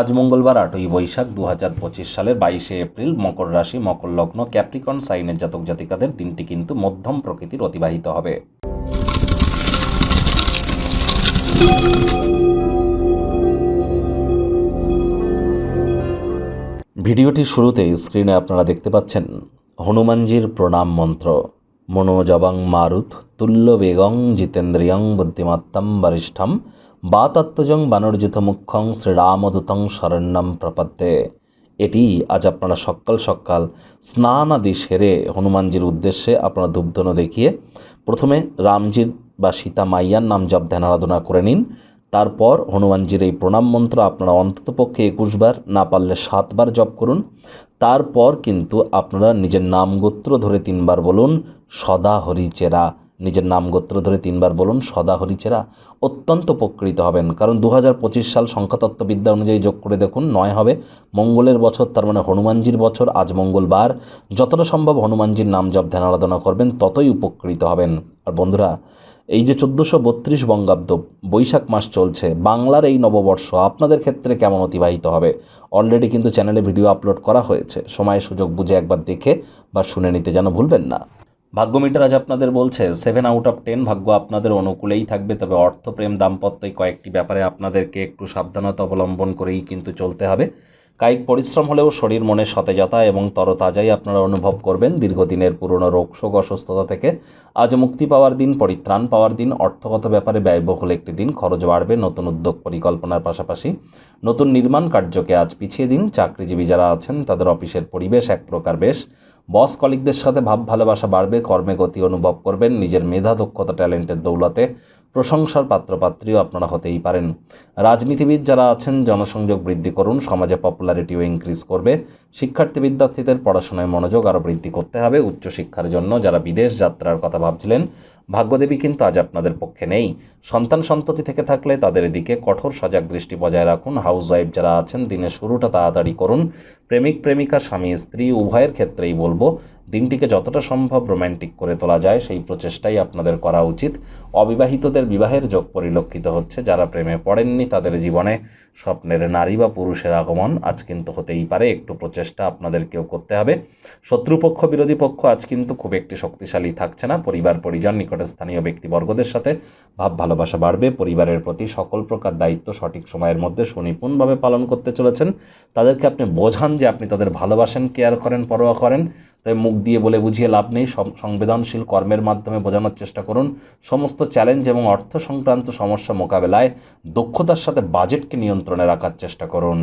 আজ মঙ্গলবার, আটই বৈশাখ দু হাজার পঁচিশ সালের বাইশে এপ্রিল, মকর রাশি, মকর লগ্ন, ক্যাপ্রিকন, সাইনের জাতক জাতিকাদের দিনটি কিন্তু মধ্যম প্রকৃতির অতিবাহিত হবে। ভিডিওটির শুরুতে স্ক্রিনে আপনারা দেখতে পাচ্ছেন হনুমানজির প্রণাম মন্ত্র। মনোজবং মারুত, তুল্য বেগং, জিতেন্দ্রিয়ং বুদ্ধিমত্তম বরিষ্ঠম বাতাত্মজং বানর্জিত মুখ্যং শ্রীরামদূতং শরণ্যম প্রপদ্যে। এটি আজ আপনারা সকাল সকাল স্নান আদি সেরে হনুমানজির উদ্দেশ্যে আপনারা ধূপধন দেখিয়ে প্রথমে রামজির বা সীতা মাইয়ার নাম জপ ধ্যান আরাধনা করে নিন। তারপর হনুমানজির এই প্রণাম মন্ত্র আপনারা অন্ততপক্ষে একুশবার, না পারলে সাতবার জপ করুন। তারপর কিন্তু আপনারা নিজের নাম গোত্র ধরে তিনবার বলুন, সদা হরিচেরা। নিজের নাম গোত্র ধরে তিনবার বলুন, সদা হরিচেরা, অত্যন্ত উপকৃত হবেন। কারণ দু হাজার পঁচিশ সাল সংখ্যাতত্ত্ববিদ্যা অনুযায়ী যোগ করে দেখুন, নয় হবে মঙ্গলের বছর, তার মানে হনুমানজির বছর, আজ মঙ্গলবার। যতটা সম্ভব হনুমানজির নাম জপ ধ্যান আরাধনা করবেন, ততই উপকৃত হবেন। আর বন্ধুরা, এই যে চোদ্দোশো বত্রিশ বঙ্গাব্দ বৈশাখ মাস চলছে, বাংলার এই নববর্ষ আপনাদের ক্ষেত্রে কেমন অতিবাহিত হবে? অলরেডি কিন্তু চ্যানেলে ভিডিও আপলোড করা হয়েছে। সময় সুযোগ বুঝে একবার দেখে বা শুনে নিতে যেন ভুলবেন না। ভাগ্য মিটার আজ আপনাদের বলছে সেভেন আউট অফ টেন ভাগ্য আপনাদের অনুকূলেই থাকবে, তবে অর্থ প্রেম দাম্পত্য কয়েকটি ব্যাপারে আপনাদেরকে একটু সাবধানতা অবলম্বন করেই কিন্তু চলতে হবে। কায়িক পরিশ্রম হলেও শরীর, মনে সতেজতা এবং তরতাজাই আপনারা অনুভব করবেন দীর্ঘদিনের পুরনো রোগশোক অসুস্থতা থেকে। আজ মুক্তি পাওয়ার দিন, পরিত্রাণ পাওয়ার দিন, অর্থগত ব্যাপারে ব্যয়বহুল একটি দিন, খরচ বাড়বে, নতুন উদ্যোগ পরিকল্পনার পাশাপাশি। নতুন নির্মাণ কার্যকে আজ পিছিয়ে দিন, চাকরিজীবী যারা আছেন, তাদের অফিসের পরিবেশ এক প্রকার বেশ। বস কলিকদের সাথে ভাব ভালোবাসা বাড়বে, কর্মে গতি অনুভব করবেন, নিজের মেধা, দক্ষতা, ট্যালেন্টের দৌলতে প্রশংসার পাত্রপাত্রীও আপনারা হতেই পারেন। রাজনীতিবিদ যারা আছেন, জনসংযোগ বৃদ্ধি করুন, সমাজে পপুলারিটিও ইনক্রিজ করবে, শিক্ষার্থী বিদ্যার্থীদের পড়াশোনায় মনোযোগ আরও বৃদ্ধি করতে হবে, উচ্চশিক্ষার জন্য যারা বিদেশ যাত্রার কথা ভাবছিলেন ভাগ্যদেবী কিন্তু আজ আপনাদের পক্ষে নেই। সন্তান সন্ততি থেকে থাকলে তাদের এদিকে কঠোর সজাগ দৃষ্টি বজায় রাখুন। হাউস ওয়াইফ যারা আছেন, দিনের শুরুটা তাড়াতাড়ি করুন। প্রেমিক, প্রেমিকা, স্বামী, স্ত্রী, উভয়ের ক্ষেত্রেই বলব দিনটিকে যতটা সম্ভব রোম্যান্টিক করে তোলা যায়, সেই প্রচেষ্টাই আপনাদের করা উচিত। অবিবাহিতদের বিবাহের যোগ পরিলক্ষিত হচ্ছে। যারা প্রেমে পড়েননি, তাদের জীবনে স্বপ্নের নারী বা পুরুষের আগমন আজ কিন্তু হতেই পারে। একটু প্রচেষ্টা আপনাদেরকেও করতে হবে। শত্রুপক্ষ, বিরোধী পক্ষ আজ কিন্তু খুব একটি শক্তিশালী থাকছে না। পরিবার, পরিজন, নিকটে স্থানীয় ব্যক্তিবর্গদের সাথে ভাব ভালোবাসা বাড়বে। পরিবারের প্রতি সকল প্রকার দায়িত্ব সঠিক সময়ের মধ্যে সুনিপুণভাবে পালন করতে চলেছেন। তাদেরকে আপনি বোঝান যে আপনি তাদের ভালোবাসেন কেয়ার করেন, পরোয়া করেন। তাই মুখ দিয়ে বলে বুঝিয়ে লাভ নেই। সংবেদনশীল কর্মের মাধ্যমে বোঝানোর চেষ্টা করুন। সমস্ত চ্যালেঞ্জ এবং অর্থ সংক্রান্ত সমস্যা মোকাবেলায় দক্ষতার সাথে বাজেটকে নিয়ন্ত্রণে রাখার চেষ্টা করুন।